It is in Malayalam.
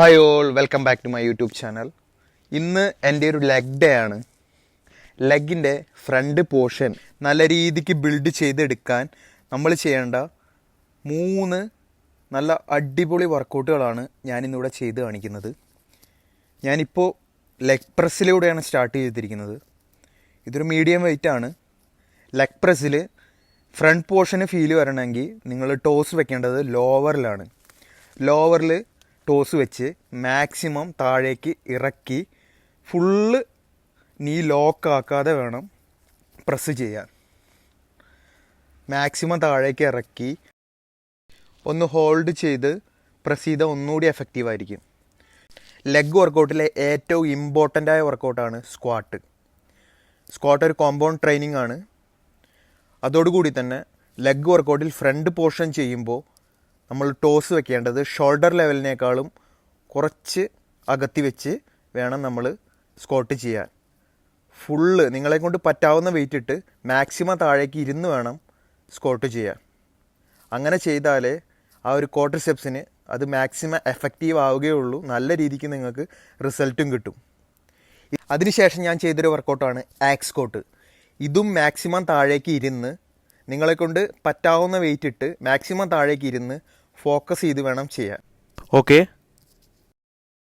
Hi all welcome back to my YouTube channel ഇന്ന് എന്റെ ഒരു ലെഗ് ഡേ ആണ്. ലെഗിന്റെ ഫ്രണ്ട് പോർഷൻ നല്ല രീതിക്ക് ബിൽഡ് ചെയ്തെടുക്കാൻ നമ്മൾ ചെയ്യേണ്ട മൂന്ന് നല്ല അടിപൊളി വർക്കൗട്ടുകളാണ് ഞാനിന്നിവിടെ ചെയ്ത് കാണിക്കുന്നത്. ഞാനിപ്പോൾ ലെഗ് പ്രസ്സിലൂടെയാണ് സ്റ്റാർട്ട് ചെയ്തിരിക്കുന്നത്. ഇതൊരു മീഡിയം വെയിറ്റ് ആണ്. ലെഗ് പ്രസ്സിൽ ഫ്രണ്ട് പോർഷന് ഫീൽ വരണമെങ്കിൽ നിങ്ങൾ ടോസ് വെക്കേണ്ടത് ലോവറിലാണ് ലോവറിൽ ടോസ് വെച്ച് മാക്സിമം താഴേക്ക് ഇറക്കി ഫുള്ള് നീ ലോക്കാക്കാതെ വേണം പ്രസ് ചെയ്യാൻ. മാക്സിമം താഴേക്ക് ഇറക്കി ഒന്ന് ഹോൾഡ് ചെയ്ത് പ്രസ് ചെയ്ത ഒന്നുകൂടി എഫക്റ്റീവ് ആയിരിക്കും. ലെഗ് വർക്കൗട്ടിലെ ഏറ്റവും ഇമ്പോർട്ടന്റ് ആയ വർക്കൗട്ടാണ് സ്ക്വാട്ട് സ്ക്വാട്ട് ഒരു കോമ്പൗണ്ട് ട്രെയിനിങ് ആണ്. അതോടുകൂടി തന്നെ ലെഗ് വർക്കൗട്ടിൽ ഫ്രണ്ട് പോർഷൻ ചെയ്യുമ്പോൾ നമ്മൾ ടോസ് വെക്കേണ്ടത് ഷോൾഡർ ലെവലിനേക്കാളും കുറച്ച് അകത്തി വെച്ച് വേണം നമ്മൾ സ്കോട്ട് ചെയ്യാൻ. ഫുള്ള് നിങ്ങളെ കൊണ്ട് പറ്റാവുന്ന വെയിറ്റ് ഇട്ട് മാക്സിമം താഴേക്ക് ഇരുന്ന് വേണം സ്കോട്ട് ചെയ്യാൻ. അങ്ങനെ ചെയ്താലേ ആ ഒരു ക്വാർട്ടർ സ്റ്റെപ്സിന് അത് മാക്സിമം എഫക്റ്റീവ് ആവുകയുള്ളൂ നല്ല രീതിക്ക് നിങ്ങൾക്ക് റിസൾട്ടും കിട്ടും. അതിനുശേഷം ഞാൻ ചെയ്തൊരു വർക്കൗട്ടാണ് ആക്സ് കോട്ട് ഇതും മാക്സിമം താഴേക്ക് ഇരുന്ന് നിങ്ങളെ കൊണ്ട് പറ്റാവുന്ന വെയിറ്റ് ഇട്ട് മാക്സിമം താഴേക്ക് ഇരുന്ന് ഫോക്കസ് ചെയ്ത് വേണം ചെയ്യാൻ. ഓക്കെ.